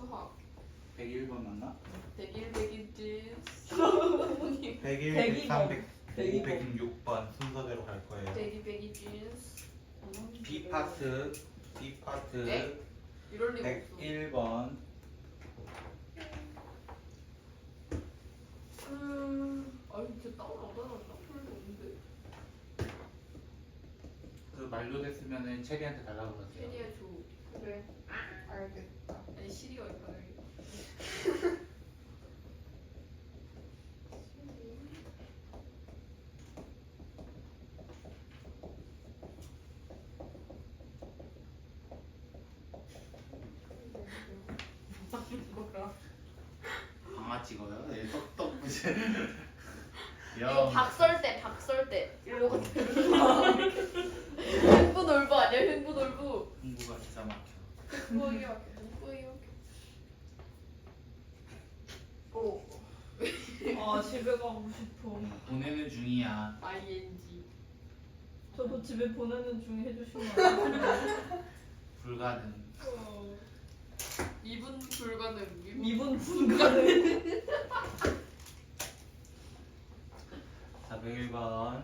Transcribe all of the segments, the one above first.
수학 101번 맞나? 백일 백일지 101, 103, 105, 102번. 106번 순서대로 갈 거예요. 백일 백일지 B 파트, B 파트 네? 이럴 리가 없어 101번 음, 아 진짜 따오라다 나 풀도 없는데 그 만료됐으면은 체리한테 달라고 그러세요. 캐리아 줘 그래. 알겠다. 아니 뭐라 강아 찍어요? 이거 이러고 흥부 놀부 아니야? 흥부 놀부. 공부가 기가 막혀. 흥부이야 흥부이야 오 아 집에 가고 싶어. 보내는 중이야. ing 저도 집에 보내는 중에 해주시면 안 돼요? 불가능. 어. 이분 불가능 미분 이분 분가는 자, 101번.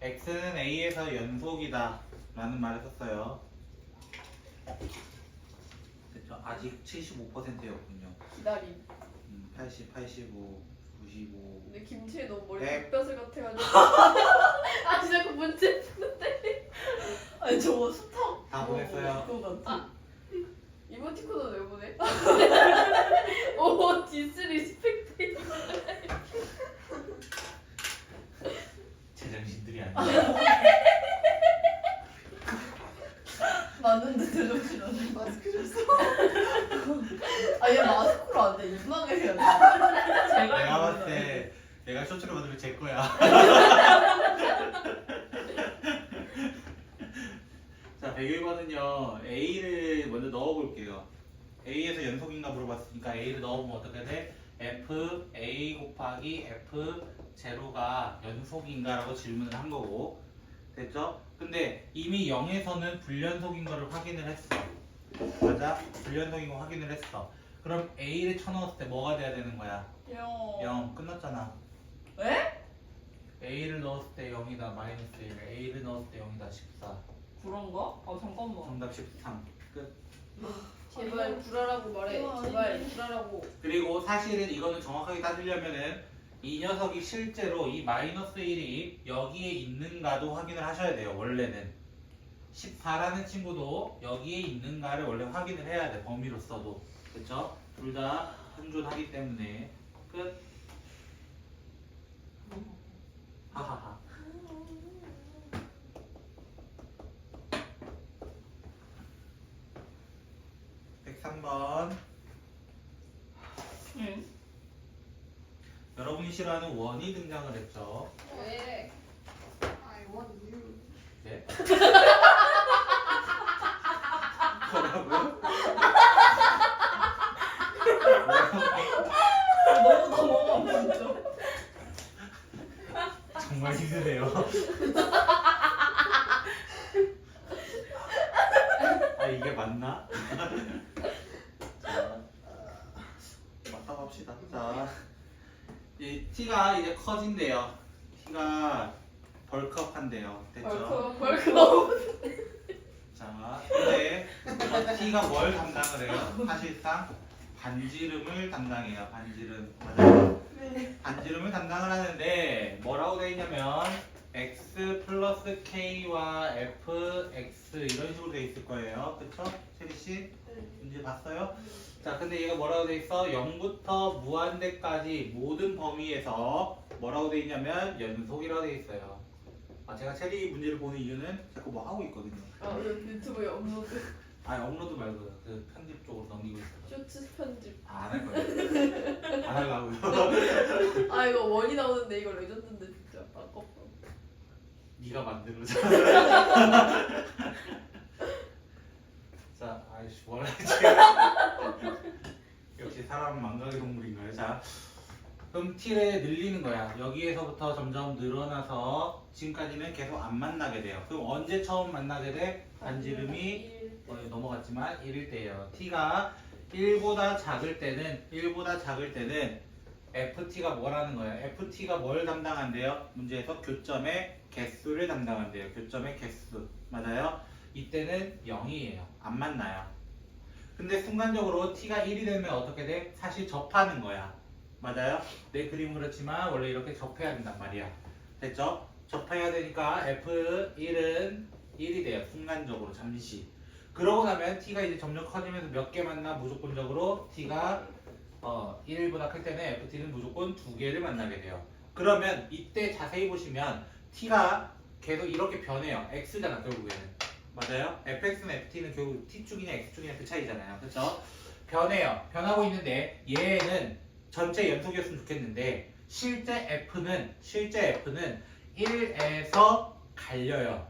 x는 a에서 연속이다. 라는 말을 썼어요. 됐죠? 아직 75%였군요. 기다림 음, 80, 85, 95. 근데 김치에 너무 머리 백. 닭뼈슬 같아가지고 아 진짜 그 문제 아니 저거 스탑 다 보냈어요. 그거 같아. 이모티콘은 왜 보내? 오 디스리스펙트 제정신들이 아니야. 맞는데 제정신하네. 마스크 줬어. 아얘 마스 입망에 해야 돼. 제가 내가 봤을 때 내가 쇼츠를 받으면 제 거야. 자, 101번은요. A를 먼저 넣어 볼게요. A에서 연속인가 물어봤으니까 A를 넣어보면 어떻게 돼? F, A 곱하기 F 제로가 연속인가라고 질문을 한 거고 됐죠? 근데 이미 0에서는 불연속인 거를 확인을 했어. 맞아? 불연속인 거 확인을 했어. 그럼 A를 쳐넣었을 때 뭐가 돼야 되는 거야? 영. 0 끝났잖아. 왜? A를 넣었을 때 0이다 마이너스 1 A를 넣었을 때 0이다 14 그런가? 아 잠깐만. 정답 13 끝. 제발 구라라고 말해 이거 제발. 구라라고 그리고 사실은 이거는 정확하게 따지려면은 이 녀석이 실제로 이 마이너스 1이 여기에 있는가도 확인을 하셔야 돼요 원래는 14라는 친구도 여기에 있는가를 원래 확인을 해야 돼 범위로서도 그쵸? 둘 다 현존하기 때문에 끝 하하하 103번 응. 여러분이 싫어하는 원이 등장을 했죠 왜? I want you. 네? 뭐라고요? 너무 너무 진짜. 정말 힘드네요. 아 이게 맞나? 자, 맞다고 합시다. 자, 이 t가 이제 커진대요. t가 벌크업한대요. 됐죠? 벌크 벌크 자, 근데 어, t가 뭘 담당을 해요? 사실상 반지름을 담당해요. 반지름. 맞아요. 네. 반지름을 담당을 하는데 뭐라고 돼 있냐면 x 플러스 k와 f x 이런 식으로 돼 있을 거예요. 그쵸? 체리 씨 문제 봤어요? 자, 근데 얘가 뭐라고 돼 있어? 0부터 무한대까지 모든 범위에서 뭐라고 돼 있냐면 연속이라고 돼 있어요. 아, 제가 체리 문제를 보는 이유는 자꾸 뭐 하고 있거든요. 아 유튜브에 업로드 아니 업로드 말고 그 편집 쪽으로 넘기고 있어요. 쇼츠 편집 아, 안 할 거예요. 안 하려고요. 아 이거 원이 나오는데 이거 레전드인데 진짜 아깝다 네가 만들어줘. 자, 아이씨 뭐라 했지? 역시 사람은 망각의 동물인가요? 자, 그럼 t를 늘리는 거야. 여기에서부터 점점 늘어나서 지금까지는 계속 안 만나게 돼요. 그럼 언제 처음 만나게 돼? 반지름이 일. 어, 넘어갔지만 1일 때예요. t가 1보다 작을 때는 1보다 작을 때는 ft가 뭐라는 거예요? ft가 뭘 담당한대요? 문제에서 교점의 개수를 담당한대요. 교점의 개수. 맞아요? 이때는 0이에요. 안 만나요. 근데 순간적으로 t가 1이 되면 어떻게 돼? 사실 접하는 거야. 맞아요? 내 그림은 그렇지만 원래 이렇게 접해야 된단 말이야. 됐죠? 접해야 되니까 f1은 1이 돼요. 순간적으로 잠시. 그러고 나면 t가 이제 점점 커지면서 몇 개 만나 무조건적으로 t가 어, 1보다 클 때는 ft는 무조건 두 개를 만나게 돼요. 그러면 이때 자세히 보시면 t가 계속 이렇게 변해요. x잖아 결국에는. 맞아요? fx는 ft는 결국 t축이냐 x축이냐 그 차이잖아요. 그렇죠? 변해요. 변하고 있는데 얘는 전체 연속이었으면 좋겠는데 실제 f는 실제 f는 1에서 갈려요.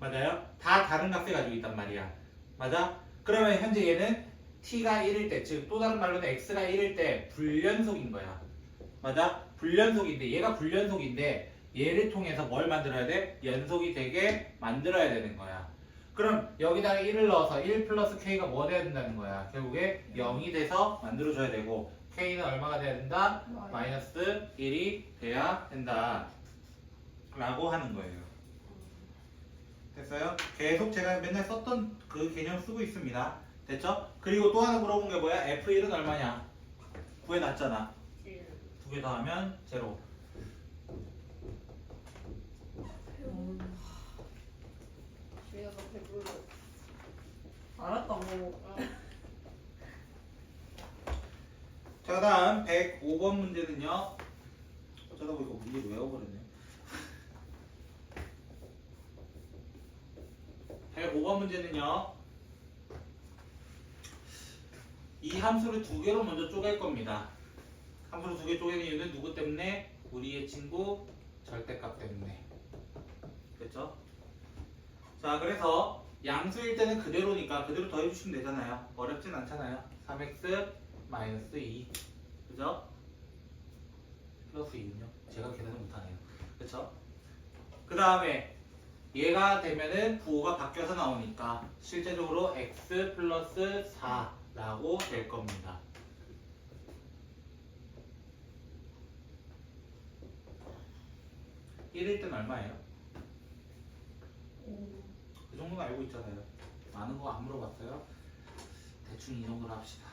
맞아요? 다 다른 값을 가지고 있단 말이야. 맞아? 그러면 현재 얘는 t가 1일 때, 즉 또 다른 말로는 x가 1일 때 불연속인 거야. 맞아? 불연속인데 얘가 불연속인데 얘를 통해서 뭘 만들어야 돼? 연속이 되게 만들어야 되는 거야. 그럼 여기다가 1을 넣어서 1 플러스 k가 뭐 돼야 된다는 거야? 결국에 0이 돼서 만들어줘야 되고 k는 얼마가 돼야 된다? 마이너스 1이 돼야 된다. 라고 하는 거예요. 됐어요? 계속 제가 맨날 썼던 그 개념 쓰고 있습니다. 됐죠? 그리고 또 하나 물어본 게 뭐야? F1은 얼마냐? 구해놨잖아. 두 개 더하면 제로. 배불러. 알았다고. 아, 자, 다음 105번 문제는요. 어쩌다 보니까 문제 외워버렸네. 105번 문제는요. 이 함수를 두 개로 먼저 쪼갤 겁니다. 함수를 두 개 쪼개는 이유는 누구 때문에? 우리의 친구 절대값 때문에. 됐죠? 자, 그래서 양수일 때는 그대로니까 그대로 더해주시면 되잖아요. 어렵진 않잖아요. 3x 마이너스 2. 그죠? 플러스 2군요. 제가 계산을 못하네요. 그쵸? 그 다음에 얘가 되면은 부호가 바뀌어서 나오니까 실제적으로 x 플러스 4 라고 될 겁니다. 일일 때는 얼마예요? 그 정도는 알고 있잖아요. 많은 거 안 물어봤어요? 대충 이 정도로 합시다.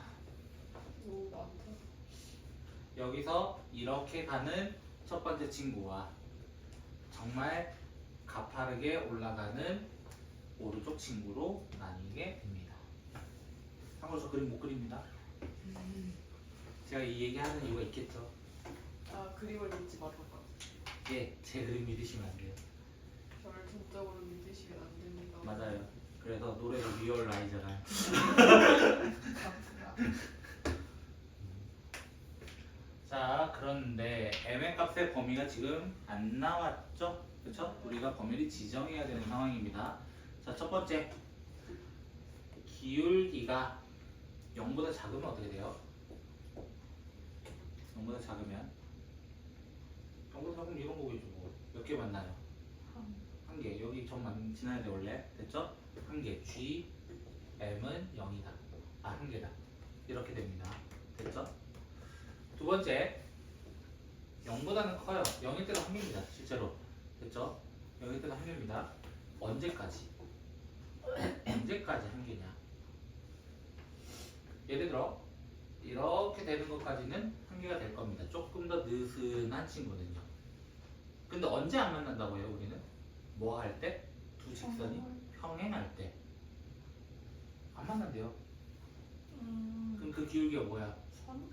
여기서 이렇게 가는 첫 번째 친구와 정말 가파르게 올라가는 오른쪽 친구로 나뉘게 됩니다. 저 그림 못 그립니다. 제가 이 얘기하는 이유가 있겠죠. 아 그림을 믿지 말아봐. 예, 제 그림 믿으시면 안 돼요. 저를 전적으로 믿으시면 안 됩니다. 맞아요. 그래서 노래도 리얼 라이잖아요. 자, 그런데 m의 값의 범위가 지금 안 나왔죠? 그렇죠? 우리가 범위를 지정해야 되는 상황입니다. 자, 첫 번째 기울기가 0보다 작으면 어떻게 돼요? 0보다 작으면 0보다 작으면 이런 거겠죠. 뭐. 몇개 만나요? 한 개. 여기 점만 지나야 돼 원래. 됐죠? 한 개. G M은 0이다. 아, 한 개다. 이렇게 됩니다. 됐죠? 두 번째. 0보다는 커요. 0일 때가 한 개입니다. 실제로. 됐죠? 0일 때가 한 개입니다. 언제까지? 언제까지 한 개냐? 예를 들어 이렇게 되는 것까지는 한 개가 될 겁니다. 조금 더 느슨한 친구는요. 근데 언제 안 만난다고요, 우리는? 뭐 할 때? 두 직선이 평행할 때. 안 만난대요. 음. 그럼 그 기울기가 뭐야? 3?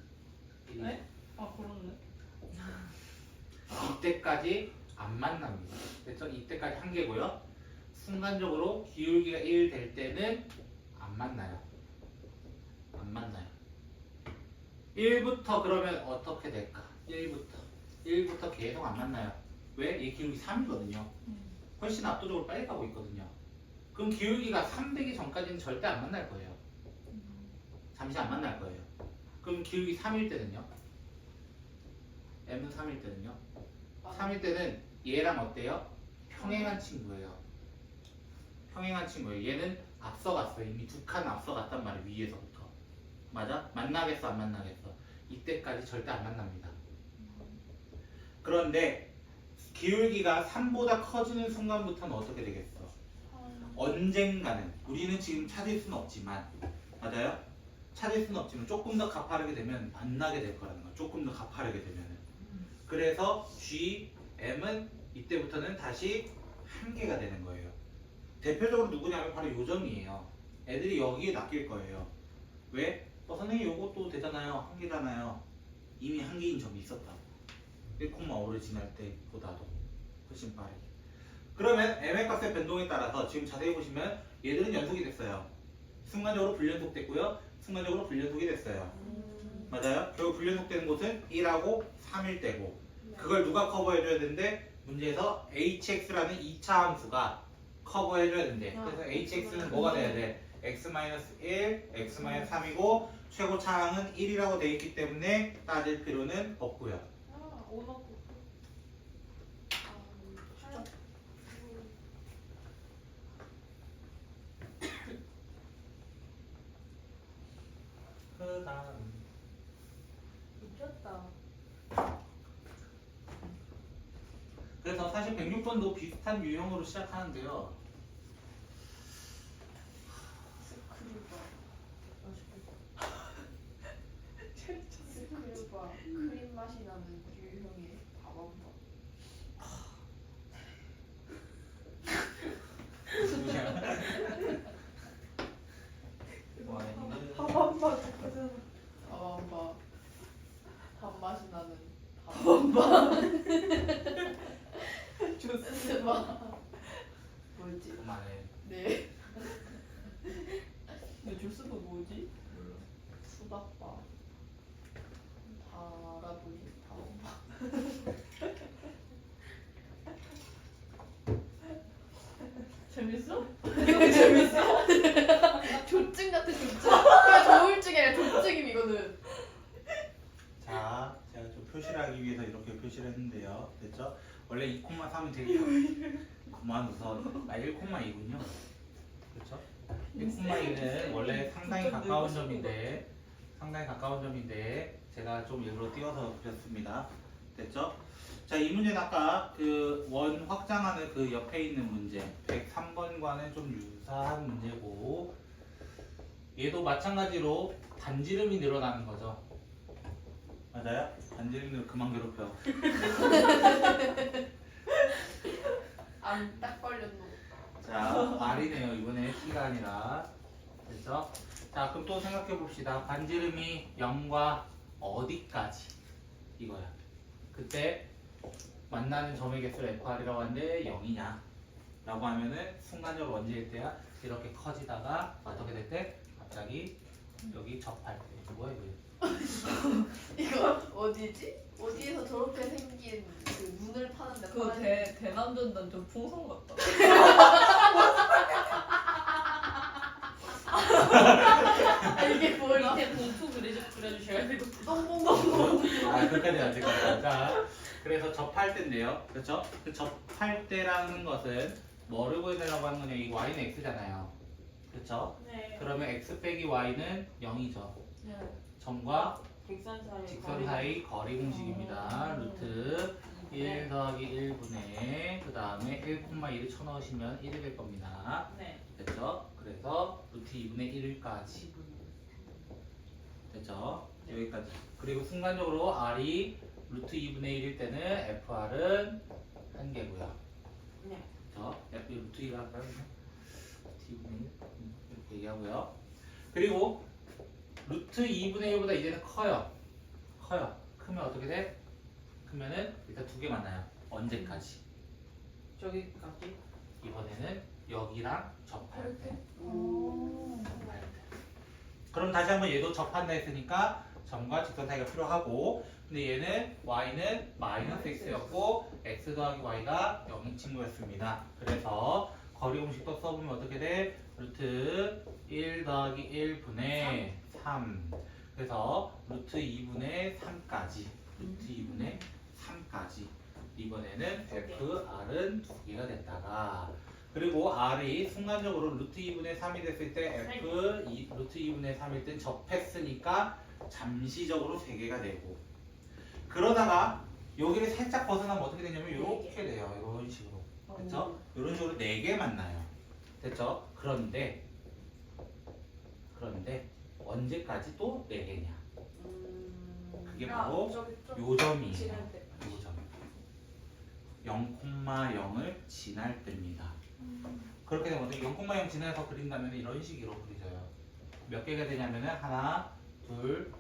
이- 네? 아 그렇네. 이때까지 안 만납니다. 그렇죠? 이때까지 한 개고요. 순간적으로 기울기가 1 될 때는 안 만나요. 안 만나요. 1부터 그러면 어떻게 될까? 1부터. 1부터 계속 안 만나요. 왜? 얘 기울기 3이거든요. 음. 훨씬 압도적으로 빨리 가고 있거든요. 그럼 기울기가 3 되기 전까지는 절대 안 만날 거예요. 잠시 안 만날 거예요. 그럼 기울기 3일 때는요? m은 3일 때는요? 아, 3일 때는 얘랑 어때요? 평행한 친구예요. 평행한 친구예요. 얘는 앞서갔어요. 이미 두 칸 앞서갔단 말이에요. 위에서부터. 맞아? 만나겠어 안 만나겠어? 이때까지 절대 안 만납니다. 그런데 기울기가 3보다 커지는 순간부터는 어떻게 되겠어? 언젠가는 우리는 지금 찾을 수는 없지만 맞아요? 찾을 수는 없지만 조금 더 가파르게 되면 만나게 될 거라는 거야. 조금 더 가파르게 되면은. 그래서 G, M은 이때부터는 다시 한 개가 되는 거예요. 대표적으로 누구냐면 바로 요점이에요. 애들이 여기에 낚일 거예요. 왜? 어, 선생님 요것도 되잖아요. 한 개잖아요. 이미 한 개인 점이 있었다고. 1,5를 지날 때보다도 훨씬 빠르게. 그러면 m의 값의 변동에 따라서 지금 자세히 보시면 얘들은 연속이 됐어요. 순간적으로 불연속 됐고요. 순간적으로 불연속이 됐어요. 맞아요? 결국 불연속 되는 곳은 1하고 3일 때고 그걸 누가 커버해줘야 되는데 문제에서 hx라는 2차 함수가 커버해줘야 된대. 그래서 hx는 뭐가 돼야 돼? X-1, x-3이고 최고 차항은 1이라고 돼 있기 때문에 따질 필요는 없고요. 아, 오너 그 다음 미쳤다. 그래서 사실 106번도 비슷한 유형으로 시작하는데요. 스크류바 맛있겠다. 스크류바 크림 맛이 나는 유형의 밥한밥 와인은 밥한밥 그잖아. 밥한밥 밥맛이 나는 밥한밥 좋습니다. 뭐지? 그만해. 네 근데 주스도 뭐지? 수박밥 달아보니 밥한밥 재밌어? 재밌어? 조증 같은 조증 그냥 조울증이 아니라 조증임 이거는 자, 제가 좀 표시를 하기 위해서 이렇게 표시를 했는데요. 됐죠? 원래 2,3은 되게 그만 웃어. 아, 1,2군요. 그렇죠? 1,2는 원래 상당히 가까운 점인데 상당히 가까운 점인데 제가 좀 일부러 띄워서 그렸습니다. 됐죠? 자, 이 문제는 아까 그 원 확장하는 그 옆에 있는 문제 103번과는 좀 유사한 문제고 얘도 마찬가지로 반지름이 늘어나는 거죠. 맞아요? 반지름을 그만 괴롭혀. 안딱 걸렸노 자, R이네요. 이번에 T가 아니라. 됐죠? 자, 그럼 또 생각해 봅시다. 반지름이 0과 어디까지? 이거야. 그때 만나는 점의 개수를 FR이라고 하는데 0이냐? 라고 하면은 순간적으로 언제일 때야? 이렇게 커지다가 어떻게 될 때? 갑자기 여기 접할 때. 뭐야, 이거? 이거 어디지? 어디에서 저렇게 생긴 그 눈을 파는데 그거 파란- 대 대남전단 좀 풍선 같다. 아, 이게 뭐야? 밑에 봉투 그려 그려주셔야 되고. 똥똥똥 아, 끝까지 안 될까요? 자, 그래서 접할 때인데요. 그렇죠? 그 접할 때라는 것은 뭐를 보여달라고 하는 거냐? 이 y는 x잖아요. 그렇죠? 네. 그러면 x 빼기 y는 0이죠. 네. 점과 직선 사이. 직선 사이 거리 공식입니다. 음. 루트 1 네. 더하기 1분의 그 다음에 1,2를 쳐넣으시면 1이 될 겁니다. 네. 됐죠? 그래서 루트 2분의 1까지 됐죠? 여기까지 그리고 순간적으로 R이 루트 2분의 1일 때는 FR은 한 개고요 네. 그렇죠? 루트 2가 할까요? 루트 2분의 1 음, 이렇게 얘기하고요 그리고 루트 2분의 1보다 이제는 커요 커요 크면 어떻게 돼? 크면은 일단 두 개 만나요 언제까지? 저기까지. 이번에는 여기랑 접할 때 오. 접할 때. 그럼 다시 한번 얘도 접한다 했으니까 점과 직선 사이가 필요하고 근데 얘는 y는 마이너스 x였고 x 더하기 y가 0인 친구였습니다. 그래서 거리 공식도 써보면 어떻게 돼? 루트 1 더하기 1분의 3 그래서 루트 2분의 3까지 루트 2분의 3까지. 이번에는 f, r은 두 개가 됐다가 그리고 r이 순간적으로 루트 2분의 3이 됐을 때 f 2, 루트 루트 2분의 3일 땐 접했으니까 잠시적으로 3개가 되고. 그러다가 여기를 살짝 벗어나면 어떻게 되냐면 이렇게 돼요. 이런 식으로. 됐죠? 이런 식으로 4개 만나요. 됐죠? 그런데 그런데 언제까지 또 4개냐 음... 그게 바로 저기 좀 요점이에요. 요점 0,0을 지날 때입니다 그렇게 되면 어떻게 0,0 지나서 그린다면 이런 식으로 그려져요. 몇 개가 되냐면은 하나, 둘,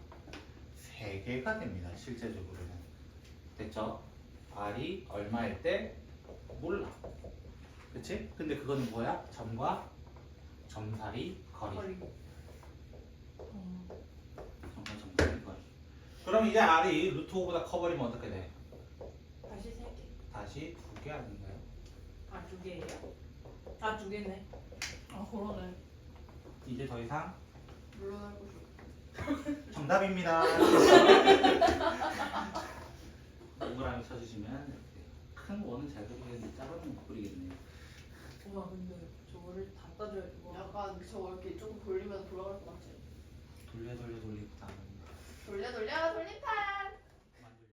세 개가 됩니다. 실제적으로는. 됐죠? R이 얼마일 때 몰라. 그치? 근데 그거는 뭐야? 점과 점사리 거리. 거리. 점과 점사리 거리. 그럼 이제 R이 루트 5보다 커버리면 어떻게 돼? 다시 세 개. 다시 두 개 아닌가요? 아, 두 개예요? 아, 두 개네. 아 그러네. 이제 더 이상 물러나고 싶어. 정답입니다. 동그라미 쳐주시면 이렇게. 큰 원은 잘 그리겠는데 작은 원은 못 그리겠네요. 와, 근데 저거를 다 따져야 돼. 와. 약간 저거 이렇게 조금 돌리면 돌아갈 것 같지? 돌려 돌려 돌리고 다. 돌려 돌려 돌림판.